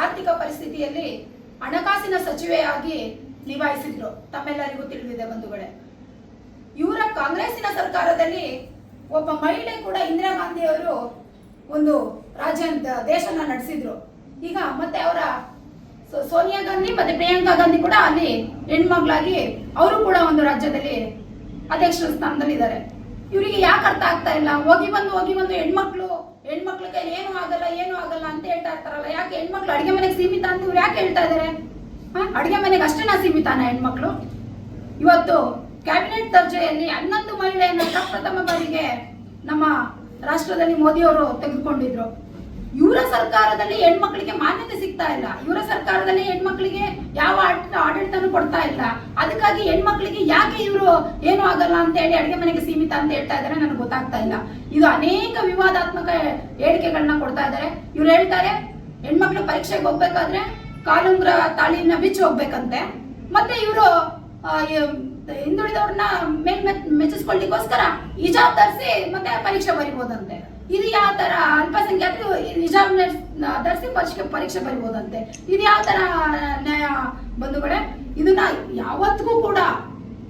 ಆರ್ಥಿಕ ಪರಿಸ್ಥಿತಿಯಲ್ಲಿ ಹಣಕಾಸಿನ ಸಚಿವೆಯಾಗಿ ನಿಭಾಯಿಸಿದ್ರು. ತಮ್ಮೆಲ್ಲರಿಗೂ ತಿಳಿದಿದೆ ಬಂಧುಗಳೇ. ಇವರ ಕಾಂಗ್ರೆಸ್ಸಿನ ಸರ್ಕಾರದಲ್ಲಿ ಒಬ್ಬ ಮಹಿಳೆ ಕೂಡ ಇಂದಿರಾ ಗಾಂಧಿ ಅವರು ಒಂದು ರಾಜ್ಯ, ದೇಶನ ನಡೆಸಿದ್ರು. ಈಗ ಮತ್ತೆ ಅವರ ಸೋನಿಯಾ ಗಾಂಧಿ ಮತ್ತೆ ಪ್ರಿಯಾಂಕಾ ಗಾಂಧಿ ಕೂಡ ಅಲ್ಲಿ ಹೆಣ್ಮಗಳಾಗಿ ಅವರು ಕೂಡ ಒಂದು ರಾಜ್ಯದಲ್ಲಿ ಅಧ್ಯಕ್ಷರ ಸ್ಥಾನದಲ್ಲಿ ಇದ್ದಾರೆ ಇವರಿಗೆ ಯಾಕೆ ಅರ್ಥ ಆಗ್ತಾ ಇಲ್ಲ? ಹೋಗಿ ಬಂದು ಹೋಗಿ ಬಂದು ಹೆಣ್ಮಕ್ಳು, ಹೆಣ್ಮಕ್ಳ ಕೈಲಿ ಏನು ಆಗಲ್ಲ ಏನು ಆಗಲ್ಲ ಅಂತ ಹೇಳ್ತಾ ಇರ್ತಾರಲ್ಲ, ಯಾಕೆ ಹೆಣ್ಮಕ್ಳು ಅಡಿಗೆ ಮನೆಗೆ ಸೀಮಿತ ಅಂತ ಇವ್ರು ಯಾಕೆ ಹೇಳ್ತಾ ಇದಾರೆ? ಅಡಿಗೆ ಮನೆಗೆ ಅಷ್ಟೇನಾ ಸೀಮಿತಾನ ಹೆಣ್ಮಕ್ಳು? ಇವತ್ತು ಕ್ಯಾಬಿನೆಟ್ ದರ್ಜೆಯಲ್ಲಿ ಹನ್ನೊಂದು ಮಹಿಳೆಯನ್ನ ಪ್ರಥಮ ಬಾರಿಗೆ ನಮ್ಮ ರಾಷ್ಟ್ರದಲ್ಲಿ ಮೋದಿಯವರು ತೆಗೆದುಕೊಂಡಿದ್ರು. ಇವರ ಸರ್ಕಾರದಲ್ಲಿ ಹೆಣ್ಮಕ್ಳಿಗೆ ಮಾನ್ಯತೆ ಸಿಗ್ತಾ ಇಲ್ಲ. ಇವರ ಸರ್ಕಾರದಲ್ಲಿ ಹೆಣ್ಮಕ್ಳಿಗೆ ಯಾವ ಆಡ- ಆಡಳಿತನೂ ಕೊಡ್ತಾ ಇಲ್ಲ. ಅದಕ್ಕಾಗಿ ಹೆಣ್ಮಕ್ಳಿಗೆ ಯಾಕೆ ಇವರು ಏನು ಆಗಲ್ಲ ಅಂತ ಹೇಳಿ ಅಡಿಗೆ ಮನೆಗೆ ಸೀಮಿತ ಅಂತ ಹೇಳ್ತಾ ಇದ್ದಾರೆ ನನಗೆ ಗೊತ್ತಾಗ್ತಾ ಇಲ್ಲ. ಇದು ಅನೇಕ ವಿವಾದಾತ್ಮಕ ಹೇಳಿಕೆಗಳನ್ನ ಕೊಡ್ತಾ ಇದ್ದಾರೆ. ಇವ್ರು ಹೇಳ್ತಾರೆ, ಹೆಣ್ಮಕ್ಳು ಪರೀಕ್ಷೆಗೆ ಹೋಗ್ಬೇಕಾದ್ರೆ ಕಾಲುಂಗ್ರ ತಾಳಿನ ಬಿಚ್ಚಿ ಹೋಗ್ಬೇಕಂತೆ. ಮತ್ತೆ ಇವರು ಹಿಂದುಳಿದವ್ರನ್ನ ಮೇಲ್ ಮೆಚ್- ಮೆಚ್ಚಿಸ್ಕೊಳ್ಳಿಕ್ಕೋಸ್ಕರ ಹಿಜಾಬ್ ಧರಿಸಿ ಮತ್ತೆ ಪರೀಕ್ಷೆ ಬರಿಬೋದಂತೆ. ಇದು ಯಾವ ತರ ಅಲ್ಪಸಂಖ್ಯಾತರು ನಿಜಾಮ್ ಧರಿಸಿ ಪರೀಕ್ಷೆ ಪರೀಕ್ಷೆ ಬರಿಬೋದಂತೆ. ಇದು ಯಾವ ತರ ನ್ಯಾಯ ಬಂಧುಗಳೇ? ಇದನ್ನ ಯಾವತ್ತಿಗೂ ಕೂಡ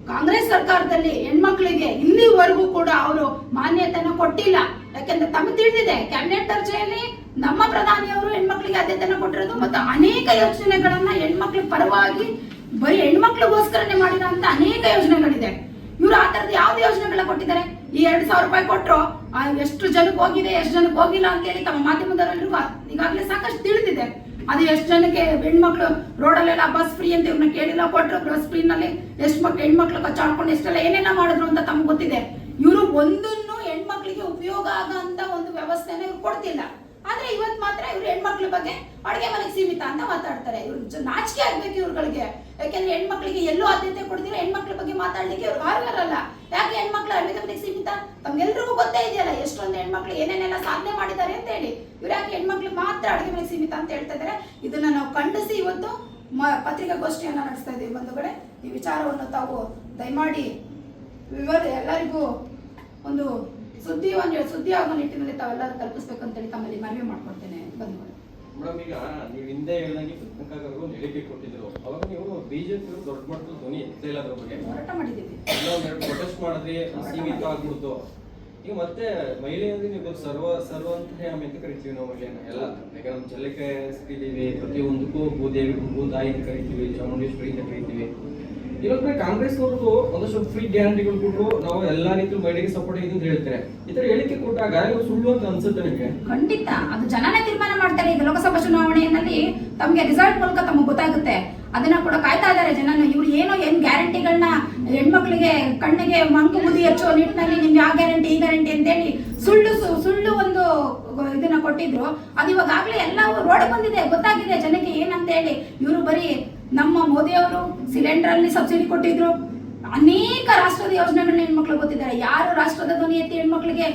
ಕಾಂಗ್ರೆಸ್ ಸರ್ಕಾರದಲ್ಲಿ ಹೆಣ್ಮಕ್ಳಿಗೆ ಇಲ್ಲಿವರೆಗೂ ಕೂಡ ಅವರು ಮಾನ್ಯತೆಯನ್ನು ಕೊಟ್ಟಿಲ್ಲ. ಯಾಕೆಂದ್ರೆ ತಮಗೆ ತಿಳಿದಿದೆ, ಕ್ಯಾಬಿನೆಟ್ ದರ್ಜೆಯಲ್ಲಿ ನಮ್ಮ ಪ್ರಧಾನಿಯವರು ಹೆಣ್ಮಕ್ಳಿಗೆ ಆದ್ಯತೆಯನ್ನು ಕೊಟ್ಟಿರೋದು ಮತ್ತು ಅನೇಕ ಯೋಜನೆಗಳನ್ನ ಹೆಣ್ಮಕ್ಳ ಪರವಾಗಿ ಬರೀ ಹೆಣ್ಮಕ್ಳಿಗೋಸ್ಕರನೇ ಮಾಡಿರೋಂತ ಅನೇಕ ಯೋಜನೆಗಳಿದೆ. ಇವರು ಆ ತರದ ಯಾವ್ದು ಯೋಜನೆಗಳ ಕೊಟ್ಟಿದ್ದಾರೆ? ಈ ಎರಡ್ ಸಾವಿರ ರೂಪಾಯಿ ಕೊಟ್ರು, ಆ ಎಷ್ಟು ಜನಕ್ಕೆ ಹೋಗಿದೆ, ಎಷ್ಟು ಜನಕ್ಕೆ ಹೋಗಿಲ್ಲ ಅಂತ ಹೇಳಿ ತಮ್ಮ ಮಾಧ್ಯಮದವರೆಲ್ಲರಿಗೂ ಈಗಾಗಲೇ ಸಾಕಷ್ಟು ತಿಳಿದಿದೆ. ಅದು ಎಷ್ಟು ಜನಕ್ಕೆ ಹೆಣ್ಮಕ್ಳು ರೋಡಲ್ಲೆಲ್ಲ ಬಸ್ ಫ್ರೀ ಅಂತ ಇವ್ರನ್ನ ಕೇಳಿಲ್ಲ, ಕೊಟ್ರು ಬಸ್ ಫ್ರೀ ನಲ್ಲಿ ಎಷ್ಟು ಮಕ್ಳು ಹೆಣ್ಮಕ್ಳು ಕಚ್ಚಾಡ್ಕೊಂಡು ಎಷ್ಟೆಲ್ಲ ಏನೇನ ಮಾಡಿದ್ರು ಅಂತ ತಮ್ಗೆ ಗೊತ್ತಿದೆ. ಇವರು ಒಂದನ್ನು ಹೆಣ್ಮಕ್ಳಿಗೆ ಉಪಯೋಗ ಆಗಂತ ಒಂದು ವ್ಯವಸ್ಥೆನ ಇವ್ರು ಕೊಡ್ತಿಲ್ಲ. ಆದ್ರೆ ಇವತ್ ಮಾತ್ರ ಇವ್ರು ಹೆಣ್ಮಕ್ಳ ಬಗ್ಗೆ ಅಡುಗೆ ಮನೆಗೆ ಸೀಮಿತ ಅಂತ ಮಾತಾಡ್ತಾರೆ. ಇವ್ರು ನಾಚಿಕೆ ಆಗ್ಬೇಕು ಇವ್ರುಗಳಿಗೆ. ಯಾಕೆಂದ್ರೆ ಹೆಣ್ಮಕ್ಳಿಗೆ ಎಲ್ಲೂ ಆದ್ಯತೆ ಕೊಡ್ತೀರಾ ಹೆಣ್ಮಕ್ಳ ಬಗ್ಗೆ ಮಾತಾಡ್ಲಿಕ್ಕೆ ಇವ್ರು ಆರ್ಗರಲ್ಲ ಯಾಕೆ ಹೆಣ್ಮಕ್ಳು ಅಡುಗೆ ಹೆಣ್ಮಕ್ಳು ಏನೇನೆಲ್ಲ ಸಾಧನೆ ಮಾಡಿದ್ದಾರೆ ಅಂತ ಹೇಳಿ. ಇವ್ರು ಯಾಕೆ ಹೆಣ್ಮಕ್ಳು ಮಾತ್ರ ಅಡುಗೆ ಮನೆಗೆ ಸೀಮಿತ ಅಂತ ಹೇಳ್ತಾ ಇದ್ದಾರೆ. ಇದನ್ನ ನಾವು ಖಂಡಿಸಿ ಇವತ್ತು ಮ ಪತ್ರಿಕಾಗೋಷ್ಠಿಯನ್ನ ನಡೆಸ್ತಾ ಇದ್ದೀವಿ ಒಂದು ಕಡೆ ಈ ವಿಚಾರವನ್ನು ತಾವು ದಯಮಾಡಿ ವಿವರ ಎಲ್ಲರಿಗೂ ಒಂದು ಸುದ್ದಿ ಒಂದು ಸುದ್ದಿ ಆಗೋ ನಿಟ್ಟಿನಲ್ಲಿ ತಾವೆಲ್ಲರೂ ತಲುಪಿಸ್ಬೇಕಂತೇಳಿ ತಮ್ಮಲ್ಲಿ ಮನವಿ ಮಾಡ್ಕೊಡ್ತೇನೆ ಬಂಧುಗಳು. ಮೇಡಮ್ ಈಗ ನೀವು ಹಿಂದೆ ಹೇಳಿದಂಗೆ ಹೇಳಿಕೆ ಕೊಟ್ಟಿದ್ರು. ಅವಾಗ ನೀವು ಬಿಜೆಪಿ ದೊಡ್ಡ ಮಟ್ಟದ ಧ್ವನಿ ಎತ್ತಲೇ ಇಲ್ಲ ಅದ್ರ ಬಗ್ಗೆ. ಹೋರಾಟ ಮಾಡಿದ್ದೀವಿ. ಪ್ರೊಟೆಸ್ಟ್ ಮಾಡಿದ್ರಿ ಸೀಮಿತ ಆಗ್ಬಿಡ್ತು ಈಗ ಮತ್ತೆ ಮಹಿಳೆಯರಿಗೆ ನೀವು ಸರ್ವ ಸರ್ವ ಅಂತ ಕರಿತೀವಿ ನಾವು ಮಹಿಳೆಯನ್ನ ಎಲ್ಲ ಈಗ ನಮ್ಮ ಜಲಕ್ಕೆ ಸಿಕ್ಕಿದ್ದೀವಿ ಪ್ರತಿಯೊಂದಕ್ಕೂ ಭೂದೇವಿ ಭೂತಾಯಿ ಅಂತ ಕರಿತೀವಿ ಚಾಮುಂಡೇಶ್ವರಿ ಅಂತ ಕರಿತೀವಿ. ಇವಾಗ ಕಾಂಗ್ರೆಸ್ ಅವ್ರದ್ದು ಒಂದಷ್ಟು ಫ್ರೀ ಗ್ಯಾರಂಟಿಗಳು ಕೊಟ್ಟರು ನಾವು ಎಲ್ಲಾ ರೀತಿ ಮಹಿಳೆಗೆ ಸಪೋರ್ಟ್ ಆಗಿದೆ ಅಂತ ಹೇಳ್ತಾರೆ. ಈ ತರ ಹೇಳಿಕೆ ಕೊಟ್ಟಾಗ ಸುಳ್ಳು ಅಂತ ಅನ್ಸುತ್ತೆ ನಿಮಗೆ? ಖಂಡಿತ. ಅದು ಜನನೇ ತೀರ್ಮಾನ ಮಾಡ್ತಾರೆ. ಈಗ ಲೋಕಸಭಾ ಚುನಾವಣೆಯಲ್ಲಿ ತಮಗೆ ರಿಸಲ್ಟ್ ಮೂಲಕ ತಮಗೆ ಗೊತ್ತಾಗುತ್ತೆ. ಅದನ್ನ ಕೂಡ ಕಾಯ್ತಾ ಇದ್ದಾರೆ ಜನನು. ಇವ್ರು ಏನೋ ಏನ್ ಗ್ಯಾರಂಟಿಗಳನ್ನ ಹೆಣ್ಮಕ್ಳಿಗೆ ಕಣ್ಣಿಗೆ ಮಂಕು ಮುದಿ ಹಚ್ಚೋ ನಿಟ್ಟಿನಲ್ಲಿ ನಿಮ್ಗೆ ಆ ಗ್ಯಾರಂಟಿ, ಈ ಗ್ಯಾರಂಟಿ ಅಂತೇಳಿ ಸುಳ್ಳು ಸುಳ್ಳು ಒಂದು ಇದನ್ನ ಕೊಟ್ಟಿದ್ರು. ಅದು ಆಗ್ಲೇ ಎಲ್ಲ ರೋಡ್ ಬಂದಿದೆ, ಗೊತ್ತಾಗಿದೆ ಜನಕ್ಕೆ ಏನಂತ ಹೇಳಿ ಇವರು ಬರೀ ನಮ್ಮ ಮೋದಿಯವರು ಸಿಲಿಂಡರ್ ಅಲ್ಲಿ ಸಬ್ಸಿಡಿ ಕೊಟ್ಟಿದ್ರು. ಅನೇಕ ರಾಷ್ಟ್ರದ ಯೋಜನೆಗಳನ್ನ ಹೆಣ್ಮಕ್ಳು ಗೊತ್ತಿದ್ದಾರೆ. ಯಾರು ರಾಷ್ಟ್ರದ ಧ್ವನಿ ಎತ್ತಿ ಹೆಣ್ಮಕ್ಳಿಗೆ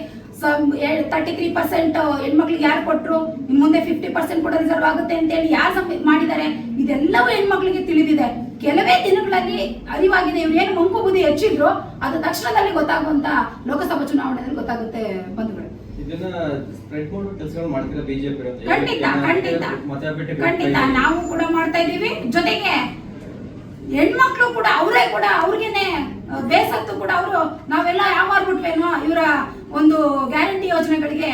ತರ್ಟಿ ತ್ರೀ ಪರ್ಸೆಂಟ್ ಹೆಣ್ಮಕ್ಳಿಗೆ ಯಾರು ಕೊಟ್ಟರು ಮುಂದೆ ಫಿಫ್ಟಿ ಪರ್ಸೆಂಟ್ ಕೂಡ ರಿಸರ್ವ್ ಆಗುತ್ತೆ ಅಂತ ಹೇಳಿ ಯಾರು ಮಾಡಿದ್ದಾರೆ? ಇದೆಲ್ಲವೂ ಹೆಣ್ಮಕ್ಳಿಗೆ ತಿಳಿದಿದೆ. ಕೆಲವೇ ದಿನಗಳಲ್ಲಿ ಅರಿವಾಗಿದೆ. ಇವ್ರು ಏನು ಮಂಕು ಬುದ್ಧಿ ಹೆಚ್ಚಿದ್ರು ಅದು ತಕ್ಷಣದಲ್ಲಿ ಗೊತ್ತಾಗುವಂತ ಲೋಕಸಭಾ ಚುನಾವಣೆಯಲ್ಲಿ ಗೊತ್ತಾಗುತ್ತೆ ಬಂಧುಗಳು. ಖಂಡಿತ ಖಂಡಿತ. ಖಂಡಿತ. ನಾವು ಕೂಡ ಮಾಡ್ತಾ ಇದೀವಿ ಜೊತೆಗೆ ಹೆಣ್ಮಕ್ಳು ಕೂಡ ಅವರೇ ಕೂಡ ಅವ್ರಿಗೇನೆ ಬೇಸತ್ತು ಕೂಡ ಅವರು ನಾವೆಲ್ಲ ಯಾವಾಗ್ಬಿಟ್ವೇನೋ ಗ್ಯಾರಂಟಿ ಯೋಜನೆಗಳಿಗೆ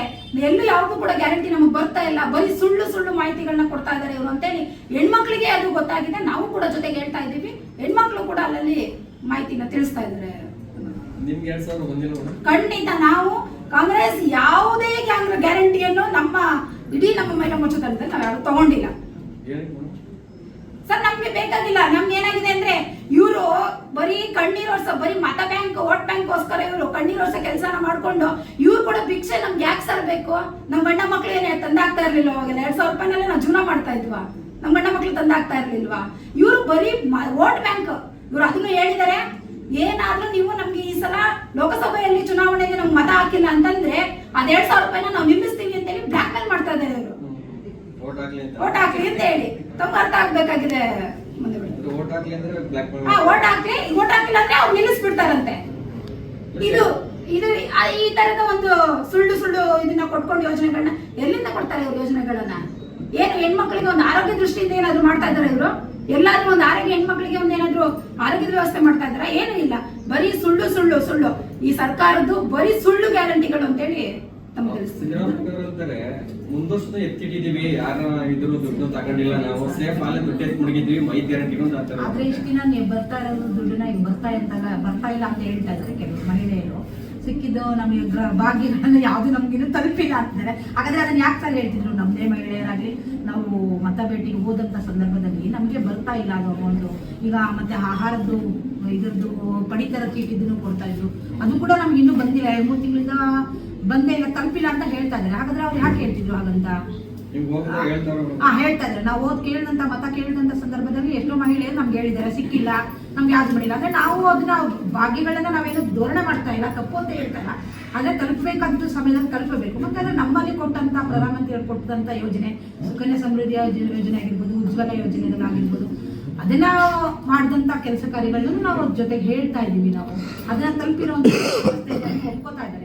ಎಲ್ಲೂ ಯಾವಾಗೂ ಕೂಡ ಗ್ಯಾರಂಟಿ ನಮಗೆ ಬರ್ತಾ ಇಲ್ಲ. ಬರೀ ಸುಳ್ಳು ಸುಳ್ಳು ಮಾಹಿತಿಗಳನ್ನ ಕೊಡ್ತಾ ಇದ್ದಾರೆ ಇವರು ಅಂತೇಳಿ ಹೆಣ್ಮಕ್ಳಿಗೆ ಅದು ಗೊತ್ತಾಗಿದೆ. ನಾವು ಕೂಡ ಜೊತೆಗೆ ಹೇಳ್ತಾ ಇದ್ದೀವಿ. ಹೆಣ್ಮಕ್ಳು ಕೂಡ ಅಲ್ಲಲ್ಲಿ ಮಾಹಿತಿನ ತಿಳಿಸ್ತಾ ಇದ್ದಾರೆ. ಖಂಡಿತ ನಾವು ಕಾಂಗ್ರೆಸ್ ಯಾವುದೇ ಗ್ಯಾರಂಟಿಯನ್ನು ನಮ್ಮ ಇಡೀ ನಮ್ಮ ಮೇಲೆ ಮುಚ್ಚದಂತೆ ನಾವು ಯಾರು ತಗೊಂಡಿಲ್ಲ. ಸರ್ ನಮ್ಗೆ ಬೇಕಾಗಿಲ್ಲ. ನಮ್ಗೆ ಏನಾಗಿದೆ ಬರೀ ಕಣ್ಣೀರೋರ್ಸ ಬರೀ ಮತ ಬ್ಯಾಂಕ್ ವೋಟ್ ಬ್ಯಾಂಕ್ ಗೋಸ್ಕರ ಇವರು ಕಣ್ಣೀರೋರ್ಸ ಕೆಲಸನ ಮಾಡ್ಕೊಂಡು ಇವ್ರು ಕೂಡ ಭಿಕ್ಷೆ ನಮ್ಗೆ ಯಾಕೆ ಸರ್ ಬೇಕು? ನಮ್ಮ ಗಂಡ ಮಕ್ಳು ಏನೇ ತಂದಾಗ್ತಾ ಇರ್ಲಿಲ್ಲ ಅವಾಗೆಲ್ಲ ಎರಡು ಸಾವಿರ ರೂಪಾಯಿನಲ್ಲೇ ನಾವು ಜೀವನ ಮಾಡ್ತಾ ಇದ್ವಾ? ನಮ್ಮ ಗಂಡ ಮಕ್ಳು ತಂದಾಗ್ತಾ ಇರ್ಲಿಲ್ವಾ? ಇವ್ರು ಬರೀ ವೋಟ್ ಬ್ಯಾಂಕ್. ಇವ್ರು ಅದನ್ನು ಹೇಳಿದ್ದಾರೆ ಏನಾದ್ರೂ ನೀವು ನಮ್ಗೆ ಈ ಸಲ ಲೋಕಸಭೆಯಲ್ಲಿ ಚುನಾವಣೆಗೆ ನಮ್ಗೆ ಮತ ಹಾಕಿಲ್ಲ ಅಂತಂದ್ರೆ ಅದ್ ಎರಡ್ ಸಾವಿರ ರೂಪಾಯಿನ ನಾವು ನಿಲ್ಲಿಸ್ತೀವಿ ಅಂತೇಳಿ ಬ್ಲಾಕ್ ಮೇಲ್ ಮಾಡ್ತಾ ಇದ್ದಾರೆ ಇವರು. ಅಂತ. ವೋಟ್ ಹಾಕ್ಲಿ ಅಂತ ಹೇಳಿ. ತಮ್ಗೆ ಅರ್ಥ ಆಗ್ಬೇಕಾಗಿದೆ. ಹಾಕ್ಲಿ ಅಂದ್ರೆ ಬ್ಲಾಕ್ ಆ ಹಾಕ್ಲಿ ಹಾಕಿಲ್ಲ ಅಂದ್ರೆ ಅವ್ರು ನಿಲ್ಲಿಸ್ಬಿಡ್ತಾರಂತೆ. ಇದು ಇದು ಈ ತರದ ಒಂದು ಸುಳ್ಳು ಸುಳ್ಳು ಇದನ್ನ ಕೊಟ್ಕೊಂಡು ಯೋಜನೆಗಳನ್ನ ಎಲ್ಲಿಂದ ಕೊಡ್ತಾರೆ ಇವ್ರು ಯೋಜನೆಗಳನ್ನ? ಏನು ಹೆಣ್ಮಕ್ಳಿಗೆ ಒಂದು ಆರೋಗ್ಯ ದೃಷ್ಟಿಯಿಂದ ಏನಾದ್ರು ಮಾಡ್ತಾ ಇದಾರೆ ಇವರು? ಎಲ್ಲಾದ್ರೂ ಒಂದು ಆರೋಗ್ಯ ಹೆಣ್ಮಕ್ಳಿಗೆ ಒಂದು ಏನಾದ್ರು ಆರೋಗ್ಯದ ವ್ಯವಸ್ಥೆ ಮಾಡ್ತಾ ಇದಾರ ಏನು ಇಲ್ಲ. ಬರೀ ಸುಳ್ಳು ಸುಳ್ಳು ಸುಳ್ಳು. ಈ ಸರ್ಕಾರದ್ದು ಬರೀ ಸುಳ್ಳು ಗ್ಯಾರಂಟಿಗಳು ಅಂತೇಳಿ ಅಂತಾರೆ ಮುಂದಷ್ಟು ಎತ್ತಿಟ್ಟಿದೀವಿ ಯಾರ ಇದ್ರು ದುಡ್ಡು ತಗೊಂಡಿಲ್ಲ ನಾವು ಸೇಫ್ ಅಲ್ಲೇ ದುಡ್ಡು ಎತ್ ಮುಡಿಗಿದ್ವಿ ಮೈ ಗ್ಯಾರಂಟಿ ಅಂತ ಅಂತಾರೆ ಆದ್ರೆ ಇಷ್ಟು ದಿನ ನೀವು ಬರ್ತಾ ಇರೋದು ದುಡ್ಡನ್ನ ಈಗ ಬರ್ತಾ ಅಂತಲ್ಲ ಬರ್ತಾ ಇಲ್ಲ ಅಂತ ಹೇಳ್ತಾ ಇದ್ರೆ ಕೆಲವು ಮಹಿಳೆಯರು. ಸಿಕ್ಕಿದ್ದು ನಮಗೆ ಭಾಗ್ಯಗಳನ್ನ ಯಾವುದು ನಮಗಿನ್ನೂ ತಲುಪಿಲ್ಲ ಅಂತಾರೆ ಹಾಗಾದ್ರೆ ಅದನ್ನ ಯಾಕೆ ಸರ್ ಹೇಳ್ತಿದ್ರು? ನಮ್ಮದೇ ಮಹಿಳೆಯರಾಗಲಿ ನಾವು ಮತ ಭೇಟಿಗೆ ಹೋದಂಥ ಸಂದರ್ಭದಲ್ಲಿ ನಮಗೆ ಬರ್ತಾ ಇಲ್ಲ ಅದು ಅಮೌಂಟು ಈಗ ಮತ್ತೆ ಆಹಾರದ್ದು ಇದ್ರದ್ದು ಪಡಿತರ ಚೀಟಿದ್ದನ್ನು ಕೊಡ್ತಾ ಇದ್ರು. ಅದು ಕೂಡ ನಮ್ಗೆ ಇನ್ನೂ ಬಂದಿಲ್ಲ. ಎರಡು ಮೂರು ತಿಂಗಳಿಂದ ಬಂದೇ ಇಲ್ಲ ತಲುಪಿಲ್ಲ ಅಂತ ಹೇಳ್ತಾ ಇದ್ದಾರೆ. ಹಾಗಾದ್ರೆ ಅವ್ರು ಯಾಕೆ ಹೇಳ್ತಿದ್ರು ಹಾಗಂತ? ಹಾ ಹೇಳ್ತಾ ಇದ್ದಾರೆ. ನಾವು ಓದ್ ಕೇಳಿದಂತ ಮತ ಕೇಳಿದಂತ ಸಂದರ್ಭದಲ್ಲಿ ಎಷ್ಟೋ ಮಹಿಳೆಯರು ನಮ್ಗೆ ಹೇಳಿದ್ದಾರೆ ಸಿಕ್ಕಿಲ್ಲ ನಮ್ಗೆ ಯಾವ್ದು ಮಾಡಿಲ್ಲ. ಅಂದ್ರೆ ನಾವು ಅದನ್ನ ಭಾಗ್ಯಗಳನ್ನ ನಾವೇನು ಧೋರಣೆ ಮಾಡ್ತಾ ಇಲ್ಲ ತಪ್ಪು ಅಂತ ಹೇಳ್ತಾ ಇಲ್ಲ. ಆದ್ರೆ ತಲುಪಬೇಕಂತ ಸಮಯದಲ್ಲಿ ತಲುಪಬೇಕು. ಮತ್ತೆ ಅದ್ರ ನಮ್ಮಲ್ಲಿ ಕೊಟ್ಟಂತ ಪ್ರಧಾನಮಂತ್ರಿಯವರು ಕೊಟ್ಟಂತ ಯೋಜನೆ ಸುಕನ್ಯಾ ಸಮೃದ್ಧಿ ಯೋಜನೆ ಯೋಜನೆ ಆಗಿರ್ಬೋದು ಉಜ್ವಲ ಯೋಜನೆಗಳಾಗಿರ್ಬೋದು ಅದನ್ನ ಮಾಡಿದಂತ ಕೆಲಸ ಕಾರ್ಯಗಳನ್ನು ನಾವು ಅವ್ರ ಜೊತೆಗೆ ಹೇಳ್ತಾ ಇದೀವಿ ನಾವು. ಅದನ್ನ ತಲುಪಿರೋ ಒಪ್ಕೋತಾ ಇದ್ದಾರೆ.